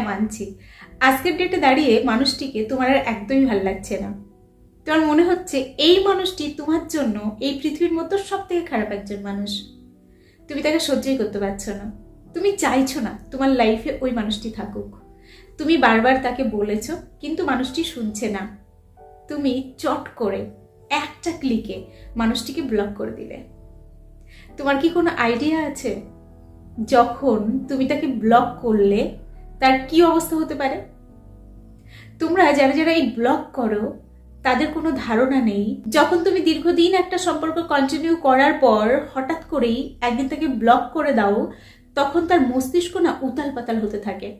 হ্যাঁ মানছি। আজকের ডেটে দাঁড়িয়ে মানুষটিকে তোমার আর একদমই ভালো লাগছে না। তোমার মনে হচ্ছে এই মানুষটি তোমার জন্য এই পৃথিবীর মধ্যে সব থেকে খারাপ একজন মানুষ। তুমি তাকে সহ্যই করতে পারছ না। তুমি চাইছো না তোমার লাইফে ওই মানুষটি থাকুক। তুমি বারবার তাকে বলেছ, কিন্তু মানুষটি শুনছে না। তুমি চট করে একটা ক্লিকে মানুষটিকে ব্লক করে দিলে। তোমার কি কোনো আইডিয়া আছে? যখন তুমি তাকে ব্লক করলে তার কি অবস্থা হতে পারে? তোমরা যারা যারা এই ব্লক করো, তাদের কোনো ধারণা নেই। যখন তুমি দীর্ঘদিন একটা সম্পর্ক কন্টিনিউ করার পর হঠাৎ করেই একদিন তাকে ব্লক করে দাও, তখন তার মস্তিষ্ক না উতাল পাতাল হতে থাকে।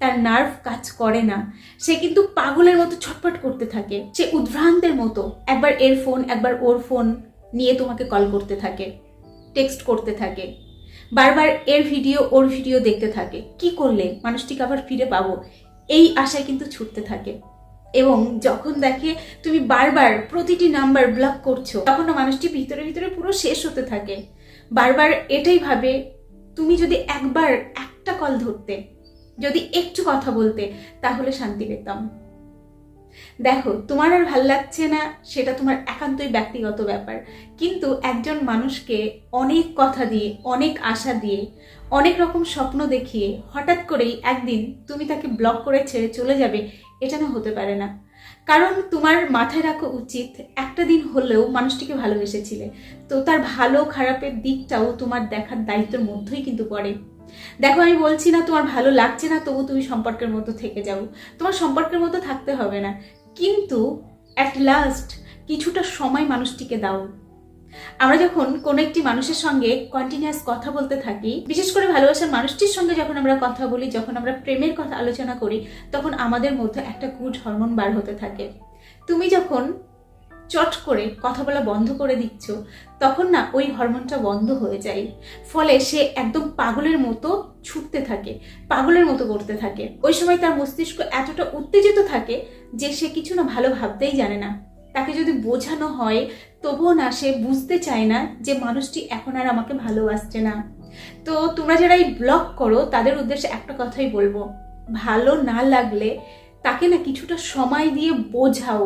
তার নার্ভ কাজ করে না। সে কিন্তু পাগলের মতো ছটফট করতে থাকে। সে উদ্ভ্রান্তের মতো একবার এর ফোন একবার ওর ফোন নিয়ে তোমাকে কল করতে থাকে টেক্সট করতে থাকে। বারবার এর ভিডিও, ওর ভিডিও দেখতে থাকে। কি করলে? মানুষটিকে আবার ফিরে পাবো। এই আশায় কিন্তু ছুটতে থাকে। এবং যখন দেখে তুমি বারবার প্রতিটি নাম্বার ব্লক করছ, তখন মানুষটি ভিতরে ভিতরে পুরো শেষ হতে থাকে। বারবার এটাই ভাবে, তুমি যদি একবার একটা কল ধরতে, যদি একটু কথা বলতে, তাহলে শান্তি পেতাম। দেখো, তোমার আর ভালো লাগছে না, সেটা তোমার একান্তই ব্যক্তিগত ব্যাপার। কিন্তু একজন মানুষকে অনেক কথা দিয়ে, অনেক আশা দিয়ে, অনেক রকম স্বপ্ন দেখিয়ে হঠাৎ করেই একদিন তুমি তাকে ব্লক করে ছেড়ে চলে যাবে, এটা না হতে পারে না। কারণ তোমার মাথায় রাখা উচিত, একটা দিন হলেও মানুষটিকে ভালোবেসেছিলে। তো তার ভালো খারাপের দিকটাও তোমার দেখার দায়িত্বের মধ্যেই কিন্তু পড়ে। দেখো, আমি বলছি না তোমার ভালো লাগছে না, তবু তুমি সম্পর্কের মতো থেকে যাও। তোমার সম্পর্কের মতো থাকতে হবে না। কিন্তু অ্যাট লাস্ট কিছুটা সময় মানুষটিকে দাও। আমরা যখন কোনো একটি মানুষের সঙ্গে কন্টিনিউয়াস কথা বলতে থাকি, বিশেষ করে ভালোবাসার মানুষটির সঙ্গে যখন আমরা কথা বলি, যখন আমরা প্রেমের কথা আলোচনা করি, তখন আমাদের মধ্যে একটা গুড হরমোন বার হতে থাকে। তুমি যখন চট করে কথা বলা বন্ধ করে দিচ্ছ, তখন না ওই হরমোনটা বন্ধ হয়ে যায়। ফলে সে একদম পাগলের মতো ছুটতে থাকে, পাগলের মতো করতে থাকে। ওই সময় তার মস্তিষ্ক এতটা উত্তেজিত থাকে যে সে কিছু না ভালো ভাবতেই জানে না। তাকে যদি বোঝানো হয়, তবুও না সে বুঝতে চায় না যে মানুষটি এখন আর আমাকে ভালোবাসছে না। তো তোমরা যারা এই ব্লক করো, তাদের উদ্দেশ্যে একটা কথাই বলব। ভালো না লাগলে তাকে না কিছুটা সময় দিয়ে বোঝাও।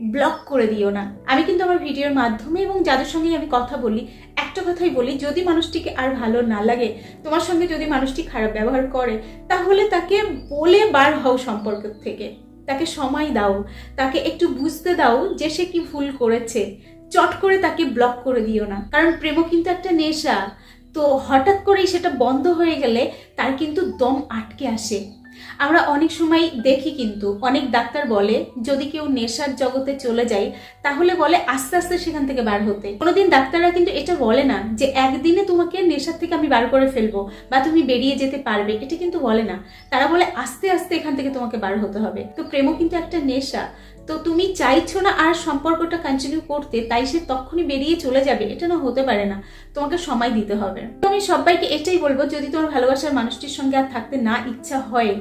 ব্লক করে দিও না। আমি কিন্তু আমার ভিডিওর মাধ্যমে এবং যাদের সঙ্গে আমি কথা বলি, একটা কথাই বলি, যদি মানুষটিকে আর ভালো না লাগে, তোমার সঙ্গে যদি মানুষটি খারাপ ব্যবহার করে, তাহলে তাকে বলে বার হও সম্পর্ক থেকে। তাকে সময় দাও, তাকে একটু বুঝতে দাও যে সে কি ভুল করেছে। চট করে তাকে ব্লক করে দিও না, কারণ প্রেমও কিন্তু একটা নেশা। তো হঠাৎ করেই সেটা বন্ধ হয়ে গেলে তার কিন্তু দম আটকে আসে। আমরা অনেক সময় দেখি কিন্তু, অনেক ডাক্তার বলে, যদি কেউ নেশার জগতে চলে যায়, তাহলে বলে আস্তে আস্তে সেখান থেকে বার হতে। কোনোদিন ডাক্তাররা কিন্তু এটা বলে না যে একদিনে তোমাকে নেশার থেকে আমি বার করে ফেলব বা তুমি বেরিয়ে যেতে পারবে, এটা কিন্তু বলে না। তারা বলে আস্তে আস্তে এখান থেকে তোমাকে বার হতে হবে। তো প্রেমও কিন্তু একটা নেশা। তো তুমি চাইছো না আর সম্পর্কটা কন্টিনিউ করতে, তাই সে তখনই বেরিয়ে চলে যাবে। এটা না হতে পারে না। তোমাকে সময় দিতে হবে। আমি সবাইকে এটাই বলব, যদি তোমার ভালোবাসার মানুষটির সঙ্গে আর থাকতে না ইচ্ছা হয়,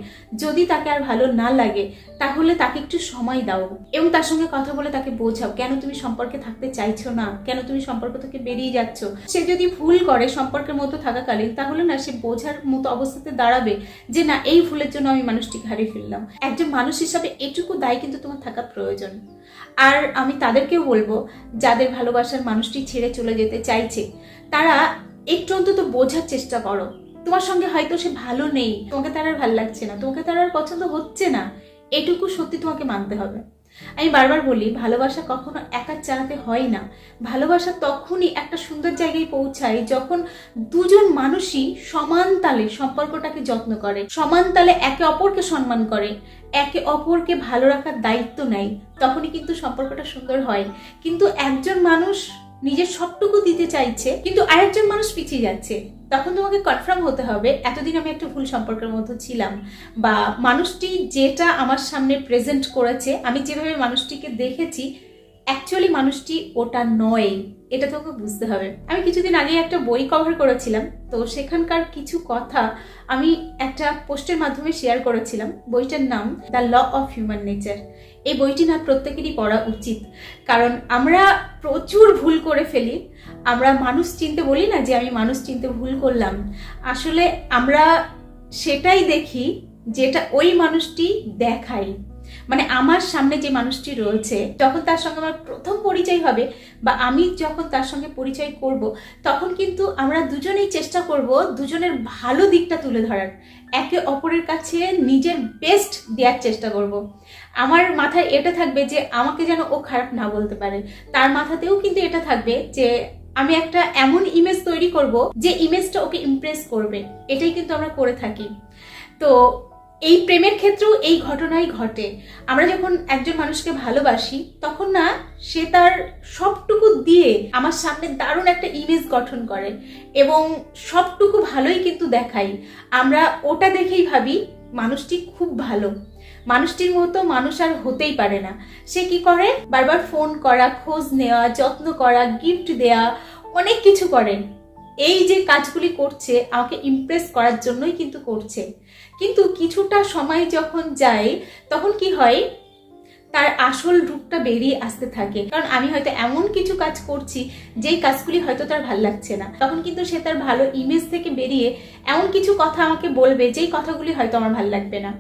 যদি তাকে আর ভালো না লাগে, তাহলে তাকে একটু সময় দাও এবং তার সঙ্গে কথা বলে তাকে বোঝাও, কেন তুমি সম্পর্কে থাকতে চাইছো না? কেন তুমি সম্পর্ক থেকে বেরিয়ে যাচ্ছ? সে যদি ভুল করে সম্পর্কের মতো থাকাকালীন, তাহলে না সে বোঝার মতো অবস্থাতে দাঁড়াবে যে, না, এই ভুলের জন্য আমি মানুষটিকে হারিয়ে ফেললাম। একজন মানুষ হিসাবে এটুকু দায় কিন্তু তোমার থাকা প্রয়োজন। আর আমি তাদেরকেও বলব, যাদের ভালোবাসার মানুষটি ছেড়ে চলে যেতে চাইছে, তারা একটু অন্তত বোঝার চেষ্টা করো। তোমার সঙ্গে হয়তো সে ভালো নেই, তোমাকে তার আর ভালো লাগছে না, তোমাকে তার আর পছন্দ হচ্ছে না। এটুকু সত্যি তোমাকে মানতে হবে। আমি বারবার বলি, ভালোবাসা কখনো একা চালাতে হয় না। ভালোবাসা তখনই একটা সুন্দর জায়গায় পৌঁছায় যখন দুজন মানুষই সমান তালে সম্পর্কটাকে যত্ন করে, সমান তালে একে অপরকে সম্মান করে, একে অপরকে ভালো রাখার দায়িত্ব নেয়, তখনই কিন্তু সম্পর্কটা সুন্দর হয়। কিন্তু একজন মানুষ নিজের সবটুকু দিতে চাইছে, কিন্তু আরেকজন মানুষ পিছিয়ে যাচ্ছে। তখন তোমাকে কনফার্ম হতে হবে, এতদিন আমি একটা ভুল সম্পর্কের মধ্যে ছিলাম বা মানুষটি যেটা আমার সামনে প্রেজেন্ট করেছে, আমি যেভাবে মানুষটিকে দেখেছি অ্যাকচুয়ালি মানুষটি ওটা নয়। এটা তোমাকে বুঝতে হবে। আমি কিছুদিন আগে একটা বই কভার করেছিলাম, তো সেখানকার কিছু কথা আমি একটা পোস্টের মাধ্যমে শেয়ার করেছিলাম। বইটার নাম the law of human nature এই বইটি না প্রত্যেকেরই পড়া উচিত। কারণ আমরা প্রচুর ভুল করে ফেলি। আমরা মানুষ চিনতে বলি না যে আমি মানুষ চিনতে ভুল করলাম। আসলে আমরা সেটাই দেখি যেটা ওই মানুষটি দেখায়। মানে আমার সামনে যে মানুষটি রয়েছে, যখন তার সঙ্গে আমার প্রথম পরিচয় হবে বা আমি যখন তার সঙ্গে পরিচয় করব, তখন কিন্তু আমরা দুজনেই চেষ্টা করব দুজনের ভালো দিকটা তুলে ধরার। একে অপরের কাছে নিজের বেস্ট দেওয়ার চেষ্টা করব। আমার মাথায় এটা থাকবে যে আমাকে যেন ও খারাপ না বলতে পারে। তার মাথাতেও কিন্তু এটা থাকবে যে আমি একটা এমন ইমেজ তৈরি করব যে ইমেজটা ওকে ইমপ্রেস করবে। এটাই কিন্তু আমরা করে থাকি। তো এই প্রেমের ক্ষেত্রেও এই ঘটনাই ঘটে। আমরা যখন একজন মানুষকে ভালোবাসি, তখন না, সে তার সবটুকু দিয়ে আমার সামনে দারুণ একটা ইমেজ গঠন করে এবং সবটুকু ভালোই কিন্তু দেখাই আমরা ওটা দেখেই ভাবি, মানুষটি খুব ভালো। মানুষটির মতো মানুষ আর হতেই পারে না। সে কি করে? বারবার ফোন করা, খোঁজ নেওয়া, যত্ন করা গিফট দেয়া, অনেক কিছু করে। এই যে কাজগুলি করছে, আমাকে ইমপ্রেস করার জন্যই কিন্তু করছে। কিন্তু কিছুটা সময় যখন যায়, তখন কি হয়? তার আসল রূপটা বেরিয়ে আসতে থাকে। কারণ আমি হয়তো এমন কিছু কাজ করছি, যেই কাজগুলি হয়তো তার ভালো লাগছে না। তখন কিন্তু সে তার ভালো ইমেজ থেকে বেরিয়ে এমন কিছু কথা আমাকে বলবে, যেই কথাগুলি হয়তো আমার ভালো লাগবে না।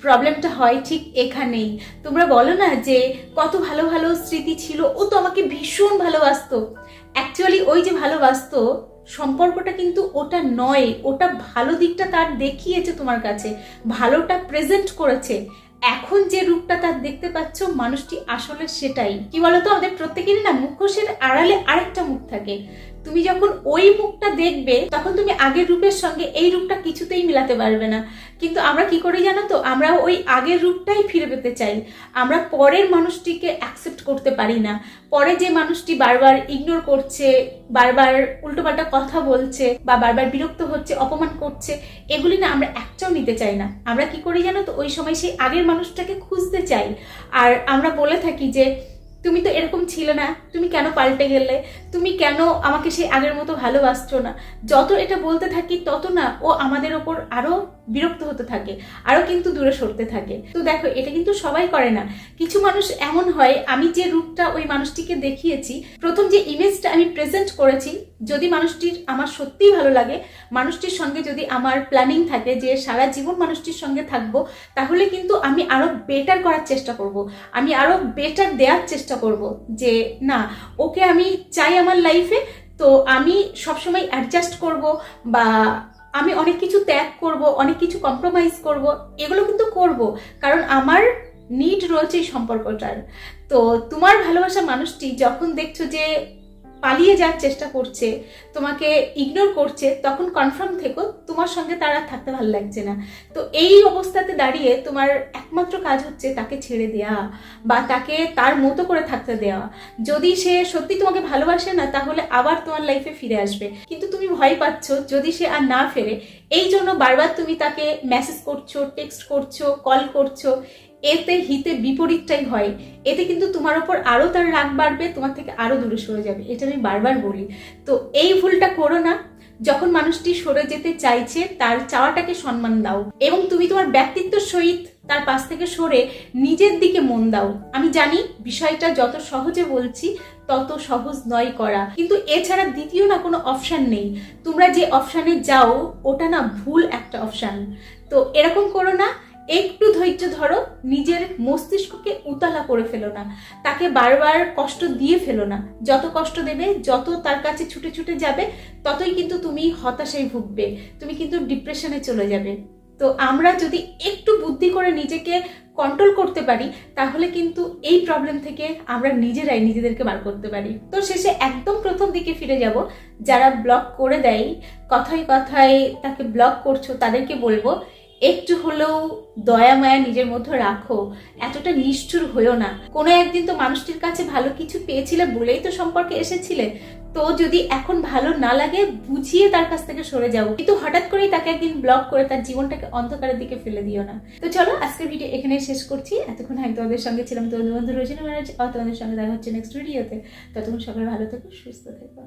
প্রবলেমটা হয় ঠিক এখানেই। তোমরা বলো না যে, কত ভালো ভালো স্মৃতি ছিল। ও তো আমাকে ভীষণ ভালোবাসতো। অ্যাকচুয়ালি ওই যে ভালোবাসতো সম্পর্কটা কিন্তু ওটা নয়, ওটা ভালো দিকটা তার দেখিয়েছে তোমার কাছে, ভালোটা প্রেজেন্ট করেছে। এখন যে রূপটা তার দেখতে পাচ্ছ, মানুষটি আসলে সেটাই। কি বলতো? আমাদের প্রত্যেকেরই না মুখোশের আড়ালে আরেকটা মুখ থাকে। তুমি যখন ওই মুখটা দেখবে, তখন তুমি আগের রূপের সঙ্গে এই রূপটা কিছুতেই মিলাতে পারবে না। কিন্তু আমরা কি করি জানো তো? আমরা ওই আগের রূপটাই ফিরে পেতে চাই। আমরা পরের মানুষটিকে অ্যাকসেপ্ট করতে পারি না। পরে যে মানুষটি বারবার ইগনোর করছে বারবার উল্টোপাল্টা কথা বলছে বা বারবার বিরক্ত হচ্ছে, অপমান করছে, এগুলি না আমরা একটাও নিতে চাই না। আমরা কি করি জানো তো? ওই সময় সেই আগের মানুষটাকে খুঁজতে চাই। আর আমরা বলে থাকি যে, তুমি তো এরকম ছিলে না। তুমি কেন পাল্টে গেলে? তুমি কেন আমাকে সেই আগের মতো ভালোবাসছো না? যত এটা বলতে থাকি, তত না ও আমাদের ওপর আরও বিরক্ত হতে থাকে আরও কিন্তু দূরে সরতে থাকে। তো দেখো, এটা কিন্তু সবাই করে না। কিছু মানুষ এমন হয়, আমি যে রূপটা ওই মানুষটিকে দেখিয়েছি, প্রথম যে ইমেজটা আমি প্রেজেন্ট করেছি, যদি মানুষটির আমার সত্যিই ভালো লাগে, মানুষটির সঙ্গে যদি আমার প্ল্যানিং থাকে যে সারা জীবন মানুষটির সঙ্গে থাকব, তাহলে কিন্তু আমি আরও বেটার করার চেষ্টা করব। আমি আরও বেটার দেওয়ার চেষ্টা করব যে, না, ওকে আমি চাই আমার লাইফে তো আমি সবসময় অ্যাডজাস্ট করব বা আমি অনেক কিছু ত্যাগ করব, অনেক কিছু কম্প্রোমাইজ করব, এগুলো কিন্তু করব। কারণ আমার নিড রয়েছে এই সম্পর্কটার। তো তোমার ভালোবাসা মানুষটি যখন দেখছ যে পালিয়ে যাওয়ার চেষ্টা করছে, তোমাকে ইগনোর করছে, তখন কনফার্ম থেকো তোমার সঙ্গে তার আর থাকতে ভালো লাগছে না। তো এই অবস্থাতে দাঁড়িয়ে তোমার একমাত্র কাজ হচ্ছে তাকে ছেড়ে দেওয়া বা তাকে তার মতো করে থাকতে দেওয়া যদি সে সত্যি তোমাকে ভালোবাসে না, তাহলে আবার তোমার লাইফে ফিরে আসবে। কিন্তু তুমি ভয় পাচ্ছ, যদি সে আর না ফেরে, এই জন্য বারবার তুমি তাকে মেসেজ করছ টেক্সট করছ কল করছ এতে হিতে বিপরীতটাই হয়। এতে কিন্তু তোমার ওপর আরও তার রাগ বাড়বে, তোমার থেকে আরও দূরে সরে যাবে। এটা আমি বারবার বলি। তো এই ভুলটা করো না। যখন মানুষটি সরে যেতে চাইছে, তার চাওয়াটাকে সম্মান দাও। এবং তুমি তোমার ব্যক্তিত্ব সহিত তার পাশ থেকে সরে নিজের দিকে মন দাও। আমি জানি বিষয়টা যত সহজে বলছি, তত সহজ নয় করা। কিন্তু এছাড়া দ্বিতীয় না কোনো অপশান নেই। তোমরা যে অপশানে যাও, ওটা না ভুল একটা অপশান তো এরকম করো না। একটু ধৈর্য ধরো, নিজের মস্তিষ্ককে উতালা করে ফেলো না। তাকে বারবার কষ্ট দিয়ে ফেলো না। যত কষ্ট দেবে, যত তার কাছে ছুটে ছুটে যাবে, ততই কিন্তু তুমি হতাশায় ভুগবে। তুমি কিন্তু ডিপ্রেশনে চলে যাবে। তো আমরা যদি একটু বুদ্ধি করে নিজেকে কন্ট্রোল করতে পারি, তাহলে কিন্তু এই প্রবলেম থেকে আমরা নিজেরাই নিজেদেরকে বার করতে পারি। তো শেষে একদম প্রথম দিকে ফিরে যাব। যারা ব্লক করে দেয়, কথায় কথায় তাকে ব্লক করছ, তাদেরকে বলব একটু হলেও দয়া, মায়া নিজের মধ্যে রাখো। এতটা নিষ্ঠুর হয়েও না। কোনো একদিন তো মানুষটির কাছে ভালো কিছু পেয়েছিলে বলেই তো সম্পর্কে এসেছিলে। তো যদি এখন ভালো না লাগে, বুঝিয়ে তার কাছ থেকে সরে যাও। কিন্তু হঠাৎ করেই তাকে একদিন ব্লক করে তার জীবনটাকে অন্ধকারের দিকে ফেলে দিও না। তো চলো, আজকের ভিডিও এখানে শেষ করছি। এতক্ষণ আমি তোমাদের সঙ্গে ছিলাম, তোমাদের বন্ধু রয়েছে তোমাদের সঙ্গে দেখা হচ্ছে নেক্সট ভিডিওতে ততক্ষণ সকালে ভালো থেকো, সুস্থ থেকো।